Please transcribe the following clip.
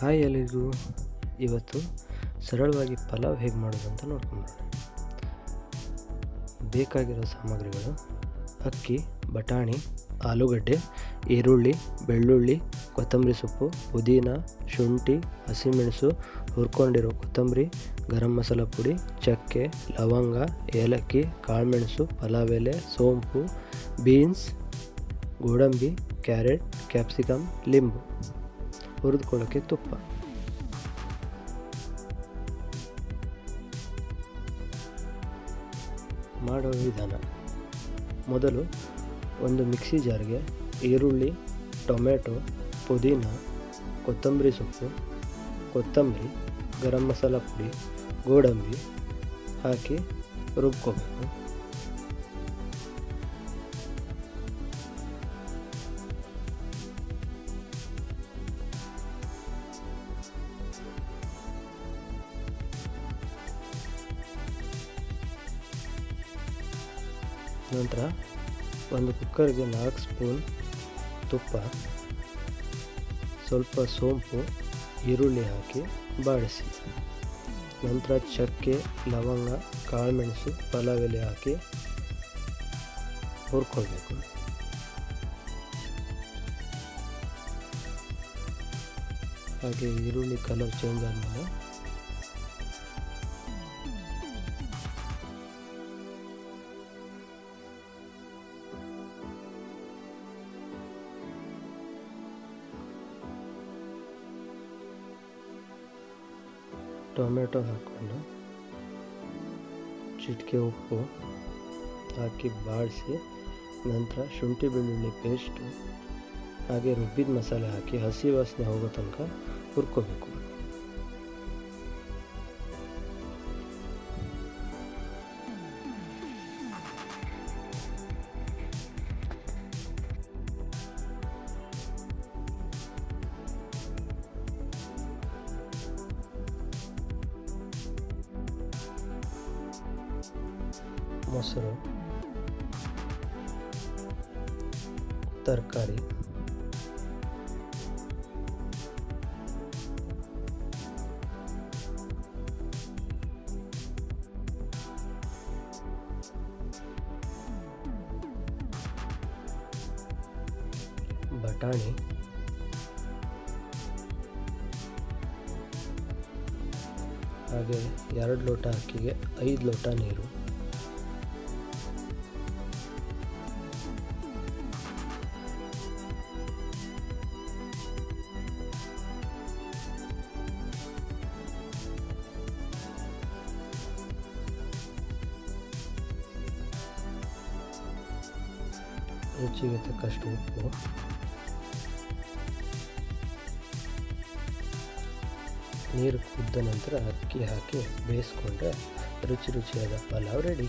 Hi ಎಲ್ಲರಿಗೂ ಇವತ್ತು ಸರಳವಾಗಿ ಪಲಾವ್ ಹೇಗೆ ಮಾಡೋದು ಅಂತ ನೋಡ್ಕೊಂಬರೋಣ. ಬೇಕಾಗಿರೋ ಸಾಮಗ್ರಿಗಳು ಅಕ್ಕಿ, ಬಟಾಣಿ, ಆಲೂಗಡ್ಡೆ, ಈರುಳ್ಳಿ, ಬೆಳ್ಳುಳ್ಳಿ, ಕೊತ್ತಂಬರಿ ಸೊಪ್ಪು, ಪುದೀನ, ಶುಂಠಿ, ಹಸಿಮೆಣಸು, ಹುರ್ಕೊಂಡಿರೋ ಕೊತ್ತಂಬರಿ, ಗರಂ ಮಸಾಲ ಪುಡಿ, ಚಕ್ಕೆ, ಲವಂಗ, ಏಲಕ್ಕಿ, ಕಾಳುಮೆಣಸು, ಪಲಾವ್ ಎಲೆ, ಸೋಂಪು, ಬೀನ್ಸ್, ಗೋಡಂಬಿ, ಕ್ಯಾರೆಟ್ ಕ್ಯಾಪ್ಸಿಕಮ್ ಲಿಂಬು. ಹುರಿದುಕೊಳ್ಳೋಕ್ಕೆ ತುಪ್ಪ. ಮಾಡೋ ವಿಧಾನ. ಮೊದಲು ಒಂದು ಮಿಕ್ಸಿ ಜಾರ್ಗೆ ಈರುಳ್ಳಿ ಟೊಮೆಟೊ ಪುದೀನ, ಕೊತ್ತಂಬರಿ ಸೊಪ್ಪು, ಕೊತ್ತಂಬರಿ, ಗರಂ ಮಸಾಲ ಪುಡಿ, ಗೋಡಂಬಿ ಹಾಕಿ ರುಬ್ಕೋಬೇಕು. ನಂತರ ಒಂದು ಕುಕ್ಕರ್ಗೆ ನಾಲ್ಕು ಸ್ಪೂನ್ ತುಪ್ಪ, ಸ್ವಲ್ಪ ಸೋಂಪು, ಈರುಳ್ಳಿ ಹಾಕಿ ಬಾಡಿಸಿ ನಂತರ ಚಕ್ಕೆ, ಲವಂಗ, ಕಾಳುಮೆಣಸು, ಪಲಾವ್ ಎಲೆ ಹಾಕಿ ಹುರ್ಕೊಳ್ಬೇಕು. ಹಾಗೆ ಈರುಳ್ಳಿ ಕಲರ್ ಚೇಂಜ್ ಆದಮೇಲೆ ಟೊಮೆಟೊ ಹಾಕ್ಕೊಂಡು ಚಿಟಿಕೆ ಉಪ್ಪು ಹಾಕಿ ಬಾಡಿಸಿ ನಂತರ ಶುಂಠಿ ಬೆಳ್ಳುಳ್ಳಿ ಪೇಸ್ಟು ಹಾಗೆ ರುಬ್ಬಿದ ಮಸಾಲೆ ಹಾಕಿ ಹಸಿ ವಾಸನೆ ಹೋಗೋ ತನಕ ಹುರ್ಕೋಬೇಕು. ಮೊಸರು ತರಕಾರಿ ಬಟಾಣಿ ಹಾಗೆ ಎರಡು ಲೋಟ ಅಕ್ಕಿಗೆ ಐದು ಲೋಟ ನೀರು ರುಚಿಗೆ ತಕ್ಕಷ್ಟು ಉಪ್ಪು. ನೀರು ಕುದ್ದ ನಂತರ ಅಕ್ಕಿ ಹಾಕಿ ಬೇಯಿಸ್ಕೊಂಡ್ರೆ ರುಚಿ ರುಚಿಯಾದ ಪಲಾವ್ ರೆಡಿ